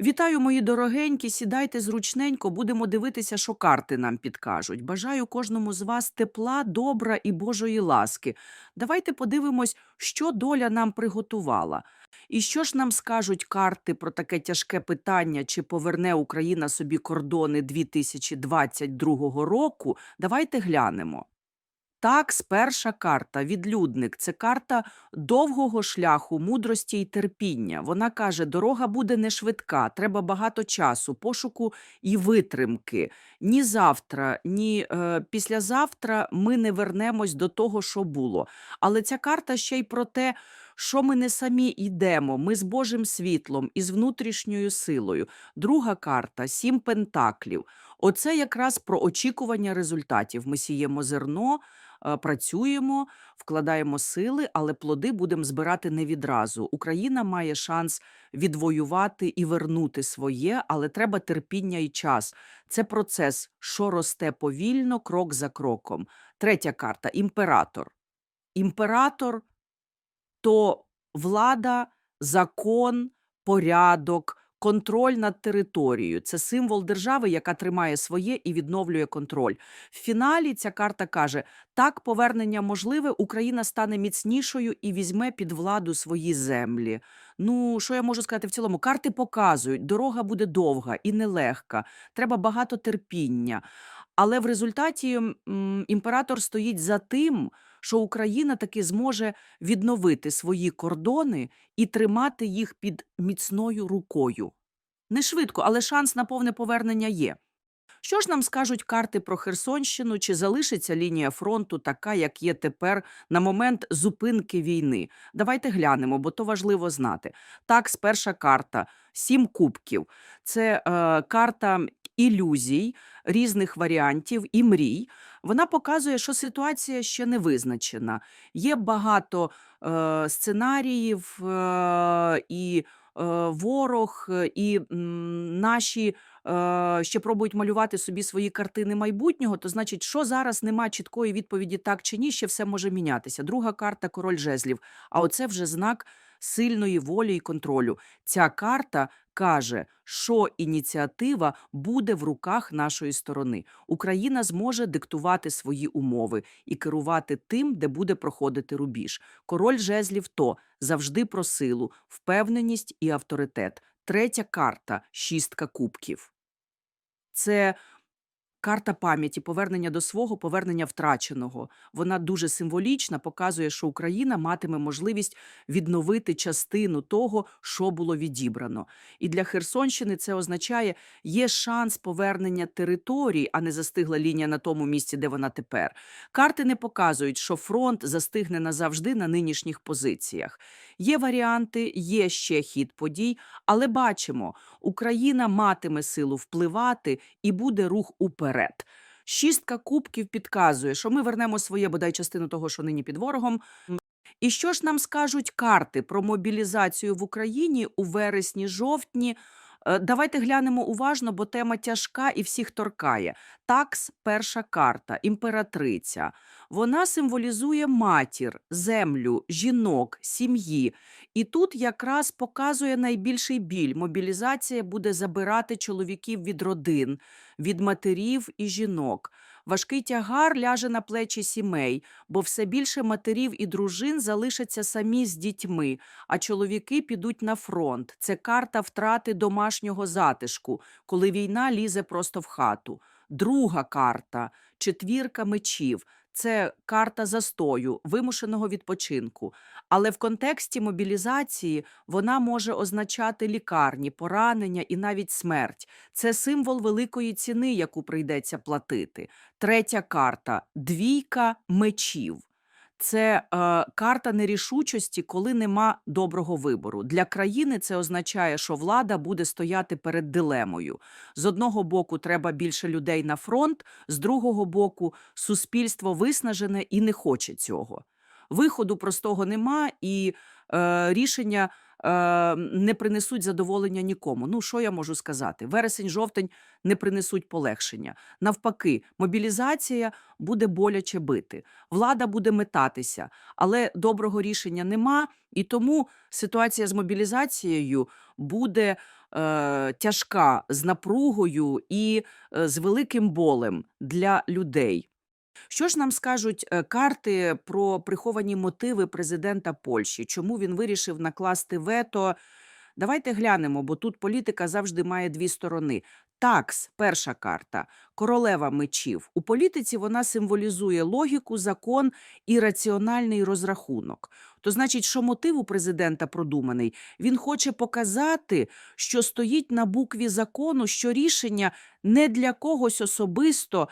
Вітаю, мої дорогенькі. Сідайте зручненько, будемо дивитися, що карти нам підкажуть. Бажаю кожному з вас тепла, добра і Божої ласки. Давайте подивимось, що доля нам приготувала. І що ж нам скажуть карти про таке тяжке питання, чи поверне Україна собі кордони 2022 року? Давайте глянемо. Так, перша карта відлюдник. Це карта довгого шляху, мудрості і терпіння. Вона каже: дорога буде не швидка, треба багато часу, пошуку і витримки. Ні завтра, ні е, післязавтра ми не вернемось до того, що було. Але ця карта ще й про те, що ми не самі йдемо, ми з Божим світлом і з внутрішньою силою. Друга карта сім пентаклів. Оце якраз про очікування результатів. Ми сіємо зерно, е, працюємо, вкладаємо сили, але плоди будемо збирати не відразу. Україна має шанс відвоювати і вернути своє, але треба терпіння і час. Це процес, що росте повільно, крок за кроком. Третя карта імператор. Імператор то влада, закон, порядок, контроль над територією. Це символ держави, яка тримає своє і відновлює контроль. В фіналі ця карта каже: так, повернення можливе, Україна стане міцнішою і візьме під владу свої землі. Ну, що я можу сказати в цілому? Карти показують, дорога буде довга і нелегка, треба багато терпіння. Але в результаті м, імператор стоїть за тим, що Україна таки зможе відновити свої кордони і тримати їх під міцною рукою. Не швидко, але шанс на повне повернення є. Що ж нам скажуть карти про Херсонщину? Чи залишиться лінія фронту така, як є тепер на момент зупинки війни? Давайте глянемо, бо то важливо знати. Так, перша карта сім кубків. Це е, карта ілюзій, різних варіантів і мрій. Вона показує, що ситуація ще не визначена. Є багато е, сценаріїв е, і е, ворог, і наші е, ще пробують малювати собі свої картини майбутнього. То значить, що зараз нема чіткої відповіді так чи ні, ще все може мінятися. Друга карта король жезлів. А оце вже знак сильної волі і контролю. Ця карта каже, що ініціатива буде в руках нашої сторони. Україна зможе диктувати свої умови і керувати тим, де буде проходити рубіж. Король жезлів то завжди про силу, впевненість і авторитет. Третя карта шістка кубків. Це карта пам'яті, повернення до свого, повернення втраченого. Вона дуже символічна, показує, що Україна матиме можливість відновити частину того, що було відібрано. І для Херсонщини це означає, є шанс повернення територій, а не застигла лінія на тому місці, де вона тепер. Карти не показують, що фронт застигне назавжди на нинішніх позиціях. Є варіанти, є ще хід подій, але бачимо, Україна матиме силу впливати і буде рух уперед. Шістка кубків підказує, що ми вернемо своє бодай частину того, що нині під ворогом. І що ж нам скажуть карти про мобілізацію в Україні у вересні-жовтні? Е, Давайте глянемо уважно, бо тема тяжка і всіх торкає. Такс, перша карта, імператриця. Вона символізує матір, землю, жінок, сім'ї. І тут якраз показує найбільший біль. Мобілізація буде забирати чоловіків від родин, від матерів і жінок. Важкий тягар ляже на плечі сімей, бо все більше матерів і дружин залишаться самі з дітьми, а чоловіки підуть на фронт. Це карта втрати домашнього затишку, коли війна лізе просто в хату. Друга карта четвірка мечів. Це карта застою, вимушеного відпочинку. Але в контексті мобілізації вона може означати лікарні, поранення і навіть смерть. Це символ великої ціни, яку прийдеться платити. Третя карта двійка мечів. Це е, карта нерішучості, коли нема доброго вибору. Для країни це означає, що влада буде стояти перед дилемою. З одного боку, треба більше людей на фронт, з другого боку, суспільство виснажене і не хоче цього. Виходу простого нема, і е, рішення не принесуть задоволення нікому. Ну, що я можу сказати? Вересень-жовтень не принесуть полегшення. Навпаки, мобілізація буде боляче бити, влада буде метатися, але доброго рішення нема, і тому ситуація з мобілізацією буде е, тяжка з напругою і е, з великим болем для людей. Що ж нам скажуть е, карти про приховані мотиви президента Польщі? Чому він вирішив накласти вето? Давайте глянемо, бо тут політика завжди має дві сторони. Такс, перша карта, королева мечів. У політиці вона символізує логіку, закон і раціональний розрахунок. То значить, що мотив у президента продуманий? Він хоче показати, що стоїть на букві закону, що рішення не для когось особисто,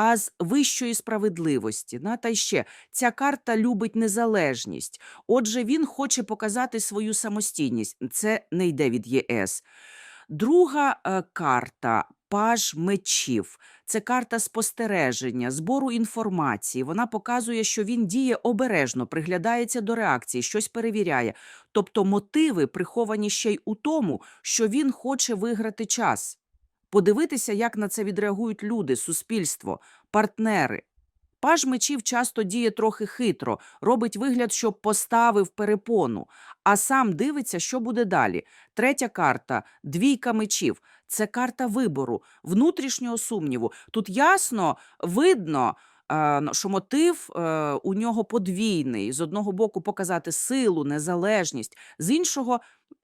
а з вищої справедливості. На, та ще ця карта любить незалежність. Отже, він хоче показати свою самостійність. Це не йде від ЄС. Друга е, карта паж мечів. Це карта спостереження, збору інформації. Вона показує, що він діє обережно, приглядається до реакції, щось перевіряє. Тобто мотиви приховані ще й у тому, що він хоче виграти час. Подивитися, як на це відреагують люди, суспільство, партнери. Паж мечів часто діє трохи хитро, робить вигляд, що поставив перепону, а сам дивиться, що буде далі. Третя карта двійка мечів. Це карта вибору, внутрішнього сумніву. Тут ясно видно, е, що мотив е, у нього подвійний. З одного боку, показати силу, незалежність, з іншого,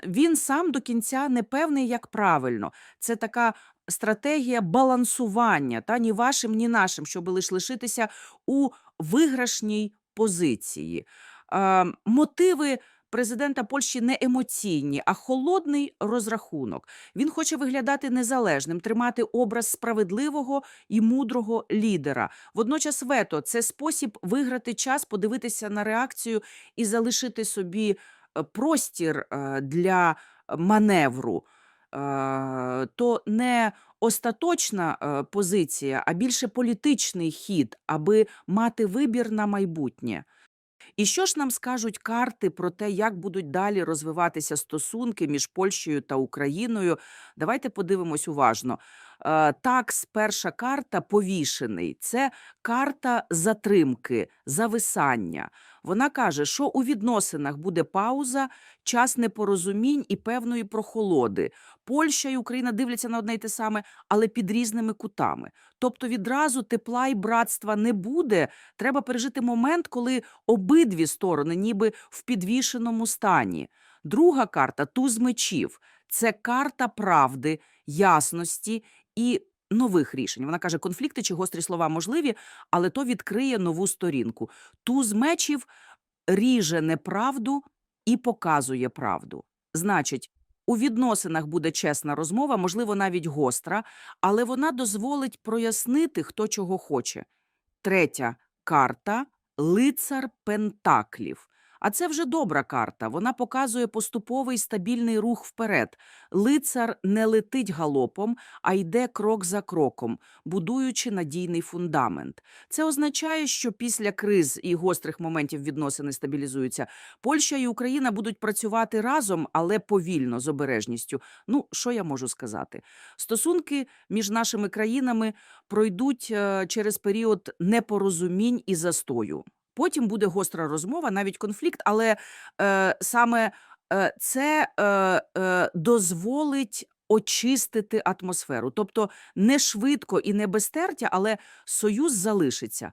він сам до кінця не певний, як правильно. Це така стратегія балансування, та ні вашим, ні нашим, щоб лише лишитися у виграшній позиції. Е, мотиви президента Польщі не емоційні, а холодний розрахунок. Він хоче виглядати незалежним, тримати образ справедливого і мудрого лідера. Водночас вето це спосіб виграти час, подивитися на реакцію і залишити собі е, простір е, для маневру. То не остаточна позиція, а більше політичний хід, аби мати вибір на майбутнє. І що ж нам скажуть карти про те, як будуть далі розвиватися стосунки між Польщею та Україною? Давайте подивимось уважно. Е, Такс, перша карта повішений. Це карта затримки, зависання. Вона каже, що у відносинах буде пауза, час непорозумінь і певної прохолоди. Польща і Україна дивляться на одне й те саме, але під різними кутами. Тобто відразу тепла і братства не буде. Треба пережити момент, коли обидві сторони ніби в підвішеному стані. Друга карта туз мечів. Це карта правди, ясності і нових рішень. Вона каже, конфлікти чи гострі слова можливі, але то відкриє нову сторінку. Туз мечів ріже неправду і показує правду. Значить, у відносинах буде чесна розмова, можливо, навіть гостра, але вона дозволить прояснити, хто чого хоче. Третя карта лицар Пентаклів. А це вже добра карта. Вона показує поступовий стабільний рух вперед. Лицар не летить галопом, а йде крок за кроком, будуючи надійний фундамент. Це означає, що після криз і гострих моментів відносини стабілізуються. Польща і Україна будуть працювати разом, але повільно з обережністю. Ну, що я можу сказати? Стосунки між нашими країнами пройдуть е, через період непорозумінь і застою. Потім буде гостра розмова, навіть конфлікт, але е, саме е, це е, е, дозволить очистити атмосферу. Тобто не швидко і не без тертя, але союз залишиться.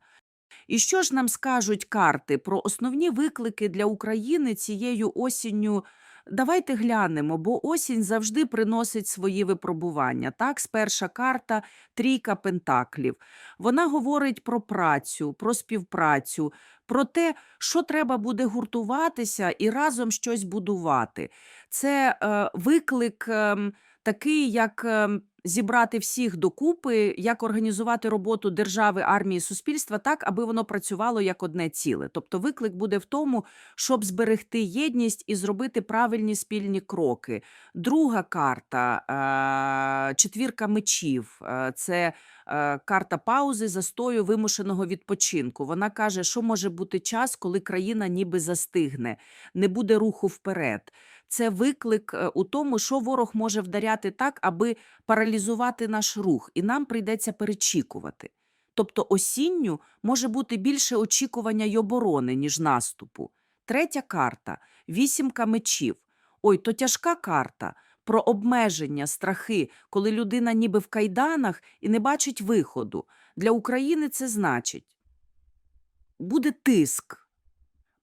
І що ж нам скажуть карти про основні виклики для України цією осінню? Давайте глянемо, бо осінь завжди приносить свої випробування. Так, сперша карта трійка пентаклів. Вона говорить про працю, про співпрацю, про те, що треба буде гуртуватися і разом щось будувати. Це е, виклик е, такий, як ем, зібрати всіх докупи, як організувати роботу держави, армії, суспільства так, аби воно працювало як одне ціле. Тобто, виклик буде в тому, щоб зберегти єдність і зробити правильні спільні кроки. Друга карта е, четвірка мечів. Е, це е, карта паузи, застою, вимушеного відпочинку. Вона каже, що може бути час, коли країна ніби застигне, не буде руху вперед. Це виклик у тому, що ворог може вдаряти так, аби паралізувати наш рух, і нам прийдеться перечікувати. Тобто осінню може бути більше очікування й оборони, ніж наступу. Третя карта вісімка мечів. Ой, то тяжка карта. про обмеження, страхи, коли людина ніби в кайданах і не бачить виходу. Для України це значить буде тиск,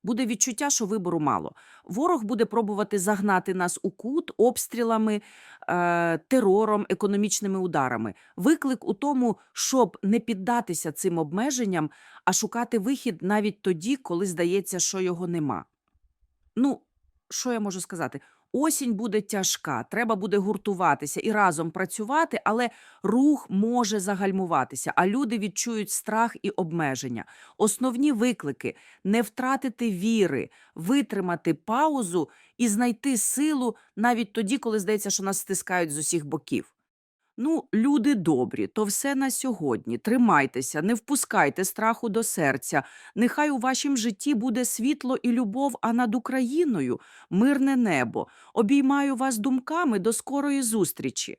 буде відчуття, що вибору мало. Ворог буде пробувати загнати нас у кут обстрілами, е, терором, економічними ударами. Виклик у тому, щоб не піддатися цим обмеженням, а шукати вихід навіть тоді, коли здається, що його нема. Ну, що я можу сказати? Осінь буде тяжка, треба буде гуртуватися і разом працювати, але рух може загальмуватися, а люди відчують страх і обмеження. Основні виклики не втратити віри, витримати паузу і знайти силу навіть тоді, коли здається, що нас стискають з усіх боків. Ну, люди добрі, то все на сьогодні. Тримайтеся, не впускайте страху до серця. Нехай у вашім житті буде світло і любов, а над Україною мирне небо. Обіймаю вас думками до скорої зустрічі.